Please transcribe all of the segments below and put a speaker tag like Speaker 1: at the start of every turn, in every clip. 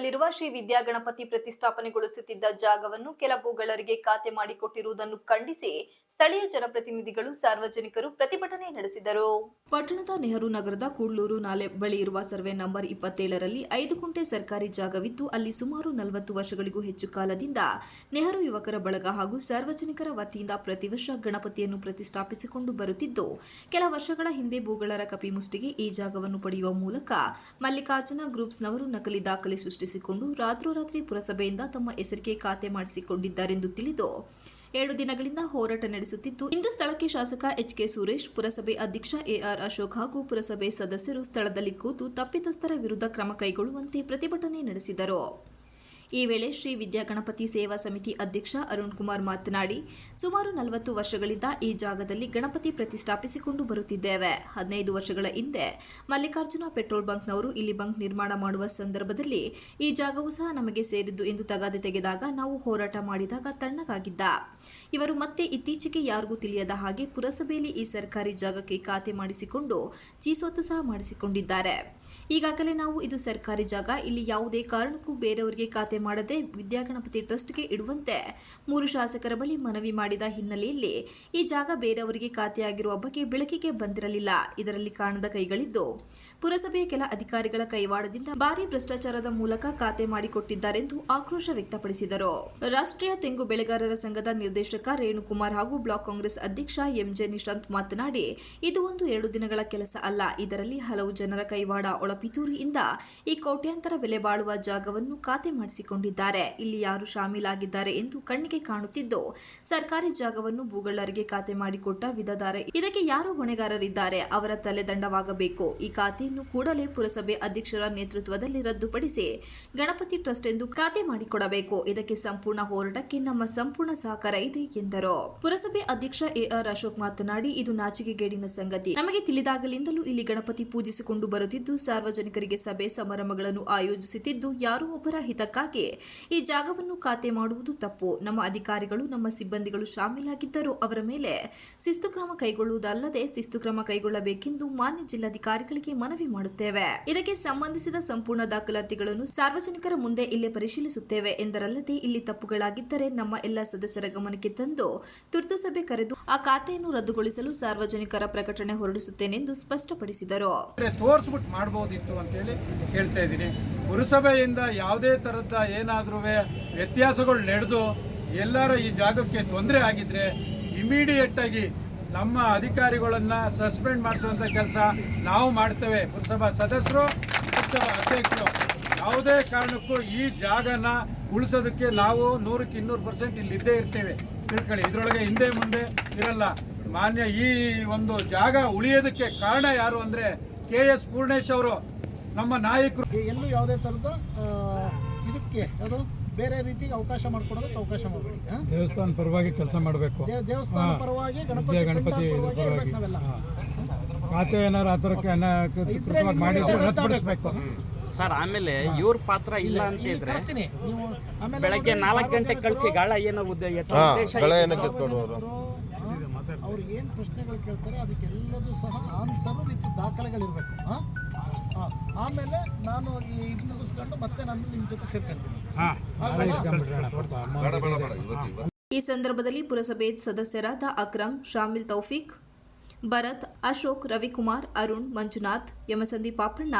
Speaker 1: ಸ್ಥಳದಲ್ಲಿರುವ ಶ್ರೀ ವಿದ್ಯಾಗಣಪತಿ ಪ್ರತಿಷ್ಠಾಪನೆಗೊಳಿಸುತ್ತಿದ್ದ ಜಾಗವನ್ನು ಕೆಲ ಭೂಗಳರಿಗೆ ಖಾತೆ ಮಾಡಿಕೊಟ್ಟಿರುವುದನ್ನು ಖಂಡಿಸಿ ಸ್ಥಳೀಯ ಜನಪ್ರತಿನಿಧಿಗಳು, ಸಾರ್ವಜನಿಕರು ಪ್ರತಿಭಟನೆ ನಡೆಸಿದರು. ಪಟ್ಟಣದ ನೆಹರು ನಗರದ ಕೂಡ್ಲೂರು ನಾಲೆ ಬಳಿ ಇರುವ ಸರ್ವೆ ನಂಬರ್ ಇಪ್ಪತ್ತೇಳರಲ್ಲಿ ಐದು ಕುಂಟೆ ಸರ್ಕಾರಿ ಜಾಗವಿದ್ದು, ಅಲ್ಲಿ ಸುಮಾರು ನಲವತ್ತು ವರ್ಷಗಳಿಗೂ ಹೆಚ್ಚು ಕಾಲದಿಂದ ನೆಹರು ಯುವಕರ ಬಳಗ ಹಾಗೂ ಸಾರ್ವಜನಿಕರ ವತಿಯಿಂದ ಪ್ರತಿ ವರ್ಷ ಗಣಪತಿಯನ್ನು ಪ್ರತಿಷ್ಠಾಪಿಸಿಕೊಂಡು ಬರುತ್ತಿದ್ದು, ಕೆಲ ವರ್ಷಗಳ ಹಿಂದೆ ಭೂಗಳರ ಕಪಿಮುಷ್ಟಿಗೆ ಈ ಜಾಗವನ್ನು ಪಡೆಯುವ ಮೂಲಕ ಮಲ್ಲಿಕಾರ್ಜುನ ಗ್ರೂಪ್ಸ್ನವರು ನಕಲಿ ದಾಖಲೆ ಸೃಷ್ಟಿಸಿಕೊಂಡು ರಾತ್ರೋರಾತ್ರಿ ಪುರಸಭೆಯಿಂದ ತಮ್ಮ ಹೆಸರಿಗೆ ಖಾತೆ ಮಾಡಿಸಿಕೊಂಡಿದ್ದಾರೆಂದು ತಿಳಿದು ಎರಡು ದಿನಗಳಿಂದ ಹೋರಾಟ ನಡೆಸುತ್ತಿದ್ದು, ಇಂದು ಸ್ಥಳಕ್ಕೆ ಶಾಸಕ ಎಚ್ ಕೆ ಸುರೇಶ್, ಪುರಸಭೆ ಅಧ್ಯಕ್ಷ ಎಆರ್ ಅಶೋಕ್ ಹಾಗೂ ಪುರಸಭೆ ಸದಸ್ಯರು ಸ್ಥಳದಲ್ಲಿ ಕೂತು ತಪ್ಪಿತಸ್ಥರ ವಿರುದ್ಧ ಕ್ರಮ ಕೈಗೊಳ್ಳುವಂತೆ ಪ್ರತಿಭಟನೆ ನಡೆಸಿದರು. ಈ ವೇಳೆ ಶ್ರೀ ವಿದ್ಯಾಗಣಪತಿ ಸೇವಾ ಸಮಿತಿ ಅಧ್ಯಕ್ಷ ಅರುಣ್ ಕುಮಾರ್ ಮಾತನಾಡಿ, ಸುಮಾರು ನಲವತ್ತು ವರ್ಷಗಳಿಂದ ಈ ಜಾಗದಲ್ಲಿ ಗಣಪತಿ ಪ್ರತಿಷ್ಠಾಪಿಸಿಕೊಂಡು ಬರುತ್ತಿದ್ದೇವೆ. ಹದಿನೈದು ವರ್ಷಗಳ ಹಿಂದೆ ಮಲ್ಲಿಕಾರ್ಜುನ ಪೆಟ್ರೋಲ್ ಬಂಕ್ನವರು ಇಲ್ಲಿ ಬಂಕ್ ನಿರ್ಮಾಣ ಮಾಡುವ ಸಂದರ್ಭದಲ್ಲಿ ಈ ಜಾಗವು ಸಹ ನಮಗೆ ಸೇರಿದ್ದು ಎಂದು ತಗಾದೆ ತೆಗೆದಾಗ ನಾವು ಹೋರಾಟ ಮಾಡಿದಾಗ ತಣ್ಣಗಾಗಿದ್ದ. ಇವರು ಮತ್ತೆ ಇತ್ತೀಚೆಗೆ ಯಾರಿಗೂ ತಿಳಿಯದ ಹಾಗೆ ಪುರಸಭೆಯಲ್ಲಿ ಈ ಸರ್ಕಾರಿ ಜಾಗಕ್ಕೆ ಖಾತೆ ಮಾಡಿಸಿಕೊಂಡು ಚೀಸೊತ್ತು ಸಹ ಮಾಡಿಸಿಕೊಂಡಿದ್ದಾರೆ. ಈಗಾಗಲೇ ನಾವು ಇದು ಸರ್ಕಾರಿ ಜಾಗ, ಇಲ್ಲಿ ಯಾವುದೇ ಕಾರಣಕ್ಕೂ ಬೇರೆಯವರಿಗೆ ಖಾತೆ ಮಾಡದೆ ವಿದ್ಯಾಗಣಪತಿ ಟ್ರಸ್ಟ್ಗೆ ಇಡುವಂತೆ ಮೂರು ಶಾಸಕರ ಬಳಿ ಮನವಿ ಮಾಡಿದ ಹಿನ್ನೆಲೆಯಲ್ಲಿ ಈ ಜಾಗ ಬೇರೆಯವರಿಗೆ ಖಾತೆಯಾಗಿರುವ ಬಗ್ಗೆ ಬೆಳಕಿಗೆ ಬಂದಿರಲಿಲ್ಲ. ಇದರಲ್ಲಿ ಕಾಣದ ಕೈಗಳಿದ್ದು, ಪುರಸಭೆಯ ಕೆಲ ಅಧಿಕಾರಿಗಳ ಕೈವಾಡದಿಂದ ಭಾರಿ ಭ್ರಷ್ಟಾಚಾರದ ಮೂಲಕ ಖಾತೆ ಮಾಡಿಕೊಟ್ಟಿದ್ದಾರೆಂದು ಆಕ್ರೋಶ ವ್ಯಕ್ತಪಡಿಸಿದರು. ರಾಷ್ಟ್ರೀಯ ತೆಂಗು ಬೆಳೆಗಾರರ ಸಂಘದ ನಿರ್ದೇಶಕ ರೇಣುಕುಮಾರ್ ಹಾಗೂ ಬ್ಲಾಕ್ ಕಾಂಗ್ರೆಸ್ ಅಧ್ಯಕ್ಷ ಎಂಜೆ ನಿಶಾಂತ್ ಮಾತನಾಡಿ, ಇದು ಒಂದು ಎರಡು ದಿನಗಳ ಕೆಲಸ ಅಲ್ಲ. ಇದರಲ್ಲಿ ಹಲವು ಜನರ ಕೈವಾಡ ಒಳಪಿತೂರಿಯಿಂದ ಈ ಕೋಟ್ಯಾಂತರ ಬೆಲೆ ಬಾಳುವ ಜಾಗವನ್ನು ಖಾತೆ ಮಾಡಿಸಿಕೊಂಡಿದ್ದಾರೆ ಇಲ್ಲಿ ಯಾರು ಶಾಮೀಲಾಗಿದ್ದಾರೆ ಎಂದು ಕಣ್ಣಿಗೆ ಕಾಣುತ್ತಿದ್ದು, ಸರ್ಕಾರಿ ಜಾಗವನ್ನು ಭೂಗಳ್ಳರಿಗೆ ಖಾತೆ ಮಾಡಿಕೊಟ್ಟ ವಿಧದಾರ. ಇದಕ್ಕೆ ಯಾರು ಹೊಣೆಗಾರರಿದ್ದಾರೆ? ಅವರ ತಲೆದಂಡವಾಗಬೇಕು ಈ ಖಾತೆಯನ್ನು ಕೂಡಲೇ ಪುರಸಭೆ ಅಧ್ಯಕ್ಷರ ನೇತೃತ್ವದಲ್ಲಿ ರದ್ದುಪಡಿಸಿ ಗಣಪತಿ ಟ್ರಸ್ಟ್ ಎಂದು ಖಾತೆ ಮಾಡಿಕೊಡಬೇಕು. ಇದಕ್ಕೆ ಸಂಪೂರ್ಣ ಹೋರಾಟಕ್ಕೆ ನಮ್ಮ ಸಂಪೂರ್ಣ ಸಹಕಾರ ಇದೆ ಎಂದರು. ಪುರಸಭೆ ಅಧ್ಯಕ್ಷ ಎಆರ್ ಅಶೋಕ್ ಮಾತನಾಡಿ, ಇದು ನಾಚಿಕೆಗೇಡಿನ ಸಂಗತಿ. ನಮಗೆ ತಿಳಿದಾಗಲಿಂದಲೂ ಇಲ್ಲಿ ಗಣಪತಿ ಪೂಜಿಸಿಕೊಂಡು ಬರುತ್ತಿದ್ದು, ಸಾರ್ವಜನಿಕರಿಗೆ ಸಭೆ ಸಮಾರಂಭಗಳನ್ನು ಆಯೋಜಿಸುತ್ತಿದ್ದು, ಯಾರೋ ಒಬ್ಬರ ಹಿತಕ್ಕಾಗಿ ಈ ಜಾಗವನ್ನು ಖಾತೆ ಮಾಡುವುದು ತಪ್ಪು. ನಮ್ಮ ಅಧಿಕಾರಿಗಳು, ನಮ್ಮ ಸಿಬ್ಬಂದಿಗಳು ಶಾಮೀಲಾಗಿದ್ದರೂ ಅವರ ಮೇಲೆ ಶಿಸ್ತು ಕ್ರಮ ಕೈಗೊಳ್ಳುವುದಲ್ಲದೆ ಶಿಸ್ತು ಕ್ರಮ ಕೈಗೊಳ್ಳಬೇಕೆಂದು ಮಾನ್ಯ ಜಿಲ್ಲಾಧಿಕಾರಿಗಳಿಗೆ ಮನವಿ ಮಾಡುತ್ತೇವೆ. ಇದಕ್ಕೆ ಸಂಬಂಧಿಸಿದ ಸಂಪೂರ್ಣ ದಾಖಲಾತಿಗಳನ್ನು ಸಾರ್ವಜನಿಕರ ಮುಂದೆ ಇಲ್ಲೇ ಪರಿಶೀಲಿಸುತ್ತೇವೆ ಎಂದರಲ್ಲದೆ ಇಲ್ಲಿ ತಪ್ಪುಗಳಾಗಿದ್ದರೆ ನಮ್ಮ ಎಲ್ಲ ಸದಸ್ಯರ ಗಮನಕ್ಕೆ ತಂದು ತುರ್ತು ಸಭೆ ಕರೆದು ಆ ಖಾತೆಯನ್ನು ರದ್ದುಗೊಳಿಸಲು ಸಾರ್ವಜನಿಕರ ಪ್ರಕಟಣೆ ಹೊರಡಿಸುತ್ತೇನೆಂದು ಸ್ಪಷ್ಟಪಡಿಸಿದರು.
Speaker 2: ತೋರಿಸ್ಬಿಟ್ಟು ಮಾಡಬಹುದಿತ್ತು ಅಂತೇಳಿ ಹೇಳ್ತಾ ಇದ್ದೀನಿ. ಪುರಸಭೆಯಿಂದ ಯಾವುದೇ ಥರದ ಏನಾದ್ರೂ ವ್ಯತ್ಯಾಸಗಳು ನಡೆದು ಎಲ್ಲರ ಈ ಜಾಗಕ್ಕೆ ತೊಂದರೆ ಆಗಿದ್ರೆ ಇಮಿಡಿಯೇಟಾಗಿ ನಮ್ಮ ಅಧಿಕಾರಿಗಳನ್ನು ಸಸ್ಪೆಂಡ್ ಮಾಡಿಸುವಂಥ ಕೆಲಸ ನಾವು ಮಾಡ್ತೇವೆ. ಪುರಸಭಾ ಸದಸ್ಯರು ಅಧ್ಯಕ್ಷರು. ಯಾವುದೇ ಕಾರಣಕ್ಕೂ ಈ ಜಾಗನ ಉಳಿಸೋದಕ್ಕೆ ನಾವು ನೂರಕ್ಕೆ ಇನ್ನೂರು ಪರ್ಸೆಂಟ್ ಇಲ್ಲಿ ಇದ್ದೇ ಇರ್ತೇವೆ. ತಿಳ್ಕೊಳ್ಳಿ, ಇದರೊಳಗೆ ಹಿಂದೆ ಮುಂದೆ ಇರಲ್ಲ. ಮಾನ್ಯ, ಈ ಒಂದು ಜಾಗ ಉಳಿಯೋದಕ್ಕೆ ಕಾರಣ ಯಾರು ಅಂದರೆ ಕೆ ಎಸ್ ಪೂರ್ಣೇಶ್ ಅವರು. ನಮ್ಮ ನಾಯಕರು.
Speaker 3: ಎಲ್ಲೂ ಯಾವುದೇ ಥರದ ಇದಕ್ಕೆ ಅದು ಬೇರೆ ರೀತಿಗೆ ಅವಕಾಶ ಮಾಡ್ಕೊಡೋದಕ್ಕೆ ಅವಕಾಶ ಮಾಡಬೇಡಿ
Speaker 4: ದೇವಸ್ಥಾನ ಪರವಾಗಿ ಕೆಲಸ ಮಾಡಬೇಕು.
Speaker 3: ದೇವಸ್ಥಾನ ಪರವಾಗಿ ಗಣಪತಿ
Speaker 4: ಗಣಪತಿ
Speaker 3: ಪರವಾಗಿ ನಾವೆಲ್ಲ.
Speaker 4: ಹಾ. ಖಾತೆ ಏನಾರು ಆ ಥರಕ್ಕೆ ಮಾಡಿದ್ರೆ ರದ್ದುಪಡಿಸ್ಬೇಕು
Speaker 5: ಸರ್ ಆಮೇಲೆ ಇವ್ರ ಪಾತ್ರ ಇಲ್ಲ ಅಂತ ಇದ್ರೆ
Speaker 3: ಆಮೇಲೆ
Speaker 5: ಬೆಳಗ್ಗೆ ನಾಲ್ಕು ಗಂಟೆ
Speaker 3: ಸಾರ್ವಜನಿಕರು-
Speaker 5: ಕಳಿಸಿ ಗಾಳ ಏನೋ ಉದ್ದ- ಎತ್ತ
Speaker 6: ಹಾ,
Speaker 5: ಉದ್ದೇಶ
Speaker 6: ಗಳ
Speaker 5: ಇದೆ.
Speaker 6: ಏನಕ್ಕೆ ಎತ್ಕೊಂಡು ಹೋದ್ರು?
Speaker 3: ಸಾರ್ವಜನಿಕರು, ಆ, ಅವ್ರು ಏನು ಪ್ರಶ್ನೆಗಳು ಕೇಳ್ತಾರೆ ಅದಕ್ಕೆಲ್ಲದೂ ಸಹ ಆನ್ಸರ್ ವಿತ್ ದಾಖಲೆಗಳಿರ್ಬೇಕು. ಆ? ಆ, ಆಮೇಲೆ ನಾನು ಈ ಇದು ಮುಗಿಸ್ಕೊಂಡು ಮತ್ತೆ ನಾನು ನಿಮ್ಮ ಜೊತೆ ಸೇರ್ಕೊಂತೀನಿ.
Speaker 1: ಈ ಸಂದರ್ಭದಲ್ಲಿ ಪುರಸಭೆ ಸದಸ್ಯರಾದ ಅಕ್ರಮ್ ಶಾಮಿಲ್ ತೌಫಿಕ್ ಭರತ್ ಅಶೋಕ್ ರವಿಕುಮಾರ್ ಅರುಣ್ ಮಂಜುನಾಥ್ ಯಮಸಂದಿ ಪಾಪಣ್ಣ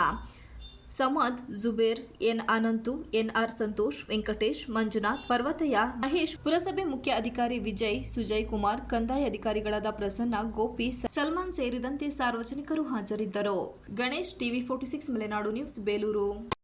Speaker 1: ಸಮದ್, ಜುಬೇರ್, ಎನ್ ಅನಂತು ಎನ್ಆರ್ ಸಂತೋಷ್, ವೆಂಕಟೇಶ್, ಮಂಜುನಾಥ್, ಪರ್ವತಯ್ಯ, ಮಹೇಶ್, ಪುರಸಭೆ ಮುಖ್ಯ ಅಧಿಕಾರಿ ವಿಜಯ್, ಸುಜಯ್ ಕುಮಾರ್, ಕಂದಾಯ ಅಧಿಕಾರಿಗಳಾದ ಪ್ರಸನ್ನ, ಗೋಪಿ ಸಲ್ಮಾನ್ ಸೇರಿದಂತೆ ಸಾರ್ವಜನಿಕರು ಹಾಜರಿದ್ದರು. Ganesh, TV forty six, Malenadu News, Belur.